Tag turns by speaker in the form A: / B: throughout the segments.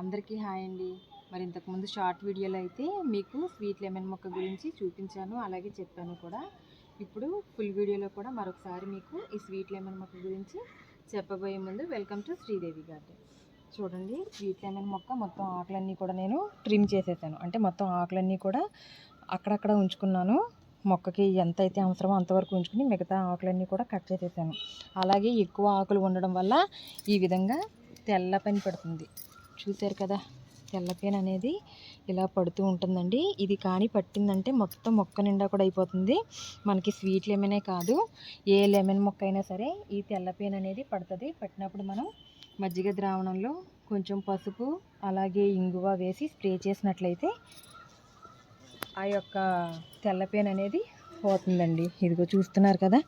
A: అందరికీ హాయ్ అండి. మరి ఇంతకుముందు షార్ట్ వీడియోలో అయితే మీకు స్వీట్ లెమన్ మొక్క గురించి చూపించాను అలాగే చెప్పాను కూడా. ఇప్పుడు ఫుల్ వీడియోలో కూడా మరొకసారి మీకు ఈ స్వీట్ లెమన్ మొక్క గురించి చెప్పబోయే ముందు వెల్కమ్ టు శ్రీదేవి గార్డెన్. చూడండి స్వీట్ లెమన్ మొక్క మొత్తం ఆకులన్నీ కూడా నేను ట్రిమ్ చేసేసాను. అంటే మొత్తం ఆకులన్నీ కూడా అక్కడక్కడ ఉంచుకున్నాను. మొక్కకి ఎంత అయితే అవసరమో అంతవరకు ఉంచుకుని మిగతా ఆకులన్నీ కూడా కట్ చేసేసాను. అలాగే ఎక్కువ ఆకులు ఉండడం వల్ల ఈ విధంగా తెల్ల పని పడుతుంది. చూశారు కదా తెల్లపేన అనేది ఇలా పడుతూ ఉంటుందండి. ఇది కానీ పట్టిందంటే మొత్తం మొక్క నిండా కూడా అయిపోతుంది. మనకి స్వీట్ లెమనే కాదు ఏ లెమన్ మొక్క అయినా సరే ఈ తెల్లపేన అనేది పడుతుంది. పట్టినప్పుడు మనం మజ్జిగ ద్రావణంలో కొంచెం పసుపు అలాగే ఇంగువ వేసి స్ప్రే చేసినట్లయితే ఆ యొక్క తెల్లపేన అనేది పోతుందండి. ఇదిగో చూస్తున్నారు కదా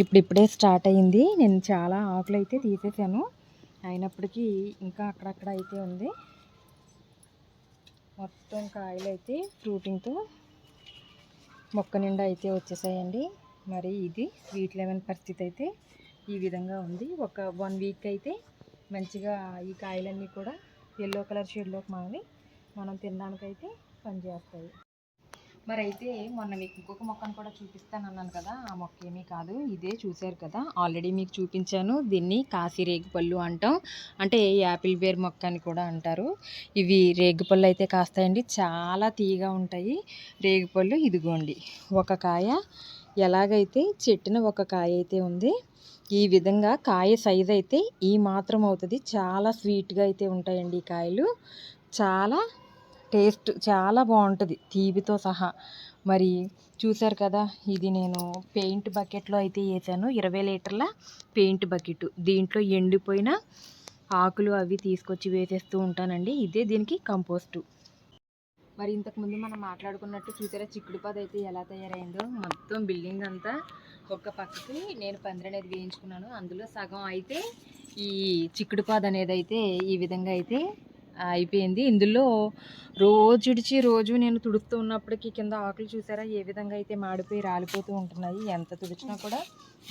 A: ఇప్పుడు ఇప్పుడే స్టార్ట్ అయింది. నేను చాలా ఆకులు అయితే తీసేసాను. అయినప్పటికీ ఇంకా అక్కడక్కడ అయితే ఉంది. మొత్తం కాయలు అయితే ఫ్రూటింగ్తో మొక్క నిండా అయితే వచ్చేసాయండి. మరి ఇది స్వీట్ లెమన్ పరిస్థితి అయితే ఈ విధంగా ఉంది. ఒక వన్ వీక్ అయితే మంచిగా ఈ కాయలన్నీ కూడా ఎల్లో కలర్ షేడ్లోకి మారి మనం తినడానికైతే పనిచేస్తాయి. మరి అయితే మొన్న మీకు ఇంకొక మొక్కను కూడా చూపిస్తాను అన్నాను కదా ఆ మొక్క ఏమీ కాదు ఇదే చూశారు కదా. ఆల్రెడీ మీకు చూపించాను దీన్ని కాశీ రేగుపళ్ళు అంటాం. అంటే యాపిల్ బేర్ మొక్క అని కూడా అంటారు. ఇవి రేగుపళ్ళు అయితే కాస్తాయండి చాలా తీగా ఉంటాయి. రేగుపళ్ళు ఇదిగోండి ఒక కాయ ఎలాగైతే చెట్టున ఒక కాయ అయితే ఉంది ఈ విధంగా కాయ సైజ్ అయితే ఈ మాత్రం అవుతుంది. చాలా స్వీట్గా అయితే ఉంటాయండి ఈ కాయలు. చాలా టేస్ట్ చాలా బాగుంటుంది తీపితో సహా. మరి చూశారు కదా ఇది నేను పెయింట్ బకెట్లో అయితే వేసాను. ఇరవై లీటర్ల పెయింట్ బకెట్. దీంట్లో ఎండిపోయిన ఆకులు అవి తీసుకొచ్చి వేసేస్తూ ఉంటానండి. ఇదే దీనికి కంపోస్టు. మరి ఇంతకుముందు మనం మాట్లాడుకున్నట్టు చూసారా చిక్కుడుపాద అయితే ఎలా తయారైందో. మొత్తం బిల్డింగ్ అంతా ఒక్క పక్కకి నేను పందిరి అనేది వేయించుకున్నాను. అందులో సగం అయితే ఈ చిక్కుడుపాద అనేది అయితే ఈ విధంగా అయితే అయిపోయింది. ఇందులో రోజు ఇడిచి రోజు నేను తుడుస్తూ ఉన్నప్పటికీ కింద ఆకులు చూసారా? ఏ విధంగా అయితే మాడిపోయి రాలిపోతూ ఉంటున్నాయి ఎంత తుడిచినా కూడా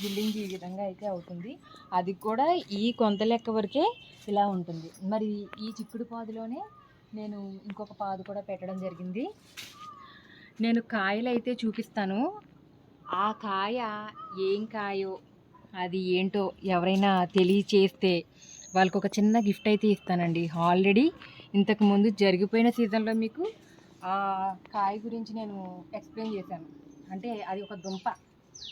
A: బిల్డింగ్ ఈ విధంగా అయితే అవుతుంది. అది కూడా ఈ కొంత లెక్క వరకే ఇలా ఉంటుంది. మరి ఈ చిక్కుడు పాదులోనే నేను ఇంకొక పాదు కూడా పెట్టడం జరిగింది. నేను కాయలు అయితే చూపిస్తాను. ఆ కాయ ఏం కాయో అది ఏంటో ఎవరైనా తెలియచేస్తే వాళ్ళకి ఒక చిన్న గిఫ్ట్ అయితే ఇస్తానండి. ఆల్రెడీ ఇంతకుముందు జరిగిపోయిన సీజన్లో మీకు ఆ కాయ గురించి నేను ఎక్స్ప్లెయిన్ చేశాను. అంటే అది ఒక దుంప.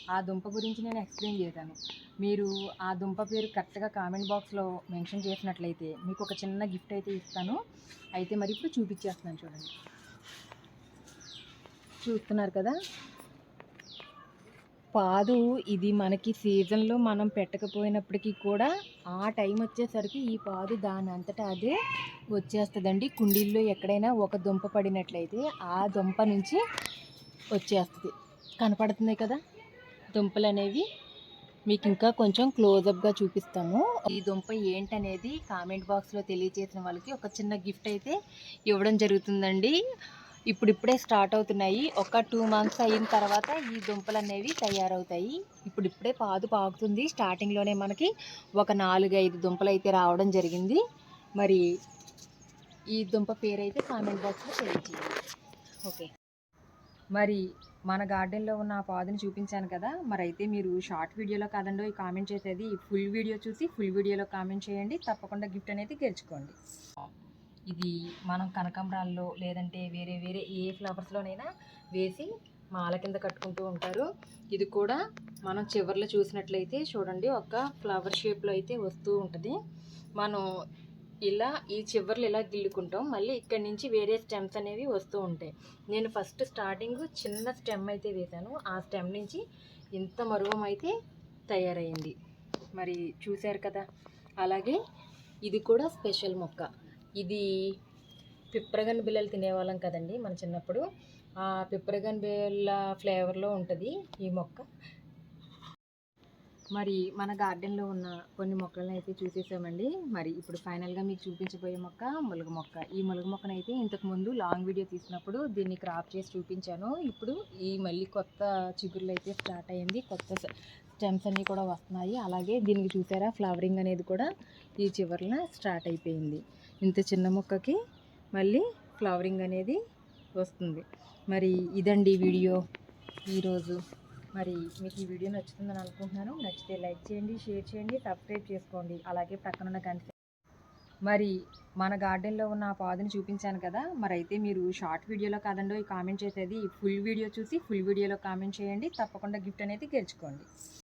A: ఆ దుంప గురించి నేను ఎక్స్ప్లెయిన్ చేశాను. మీరు ఆ దుంప పేరు కరెక్ట్గా కామెంట్ బాక్స్లో మెన్షన్ చేసినట్లయితే మీకు ఒక చిన్న గిఫ్ట్ అయితే ఇస్తాను. అయితే మరి ఇప్పుడు చూపించేస్తున్నాను చూడండి. చూస్తున్నారు కదా? పాదు ఇది మనకి సీజన్లో మనం పెట్టకపోయినప్పటికీ కూడా ఆ టైం వచ్చేసరికి ఈ పాదు దాని అంతటా అదే వచ్చేస్తుందండి. కుండీల్లో ఎక్కడైనా ఒక దుంప పడినట్లయితే ఆ దుంప నుంచి వచ్చేస్తుంది. కనపడుతుంది కదా? దుంపలు అనేవి మీకు ఇంకా కొంచెం క్లోజప్గా చూపిస్తాము. ఈ దుంప ఏంటనేది కామెంట్ బాక్స్లో తెలియజేసిన వాళ్ళకి ఒక చిన్న గిఫ్ట్ అయితే ఇవ్వడం జరుగుతుందండి. ఇప్పుడిప్పుడే స్టార్ట్ అవుతున్నాయి. ఒక టూ మంత్స్ అయిన తర్వాత ఈ దుంపలు అనేవి తయారవుతాయి. ఇప్పుడిప్పుడే పాదు పాకుతుంది స్టార్టింగ్లోనే మనకి ఒక నాలుగు ఐదు దుంపలు అయితే రావడం జరిగింది. మరి ఈ దుంప పేరు అయితే కామెంట్ బాక్స్లో తెలియజేయండి ఓకే. మరి మన గార్డెన్లో ఉన్న ఆ పాదుని చూపించాను కదా. మరి అయితే మీరు షార్ట్ వీడియోలో కాదండో ఈ కామెంట్ చేసేది ఫుల్ వీడియో చూసి ఫుల్ వీడియోలో కామెంట్ చేయండి. తప్పకుండా గిఫ్ట్ అనేది గెలుచుకోండి. ఇది మనం కనకాంబరాల్లో లేదంటే వేరే వేరే ఏ ఫ్లవర్స్లోనైనా వేసి మాల కింద కట్టుకుంటూ ఉంటారు. ఇది కూడా మనం చివర్లో చూసినట్లయితే చూడండి ఒక ఫ్లవర్ షేప్లో అయితే వస్తూ ఉంటుంది. మనం ఇలా ఈ చివర్లు ఇలా గిల్లుకుంటాం. మళ్ళీ ఇక్కడి నుంచి వేరే స్టెమ్స్ అనేవి వస్తూ ఉంటాయి. నేను ఫస్ట్ స్టార్టింగ్ చిన్న స్టెమ్ అయితే వేశాను ఆ స్టెమ్ నుంచి ఇంత మరువం అయితే తయారైంది. మరి చూశారు కదా? అలాగే ఇది కూడా స్పెషల్ మొక్క. ఇది పిప్రగన్ బిళ్ళలు తినేవాళ్ళం కదండి మన చిన్నప్పుడు. ఆ పిప్రగన్ బిళ్ళ ఫ్లేవర్లో ఉంటుంది ఈ మొక్క. మరి మన గార్డెన్లో ఉన్న కొన్ని మొక్కలను అయితే చూసేసామండి. మరి ఇప్పుడు ఫైనల్గా మీకు చూపించబోయే మొక్క ములుగు మొక్క. ఈ ములుగు మొక్కను అయితే ఇంతకుముందు లాంగ్ వీడియో తీసినప్పుడు దీన్ని క్రాప్ చేసి చూపించాను. ఇప్పుడు ఈ మళ్ళీ కొత్త చిగురులు అయితే స్టార్ట్ అయ్యింది కొత్త స్టెమ్స్ అన్నీ కూడా వస్తున్నాయి. అలాగే దీనికి చూసారా? ఫ్లవరింగ్ అనేది కూడా ఈ చివరిన స్టార్ట్ అయిపోయింది. ఇంత చిన్న మొక్కకి మళ్ళీ ఫ్లవరింగ్ అనేది వస్తుంది. మరి ఇదండి వీడియో. ఈరోజు మరి మీకు ఈ వీడియో నచ్చుతుందని అనుకుంటున్నాను. నచ్చితే లైక్ చేయండి షేర్ చేయండి సబ్స్క్రైబ్ చేసుకోండి. అలాగే పక్కనున్న గంట మరి మన గార్డెన్లో ఉన్న ఆ పాదుని చూపించాను కదా. మరి అయితే మీరు షార్ట్ వీడియోలో కాదండో కామెంట్ చేసేది. ఫుల్ వీడియో చూసి ఫుల్ వీడియోలో కామెంట్ చేయండి. తప్పకుండా గిఫ్ట్ అనేది గెలుచుకోండి.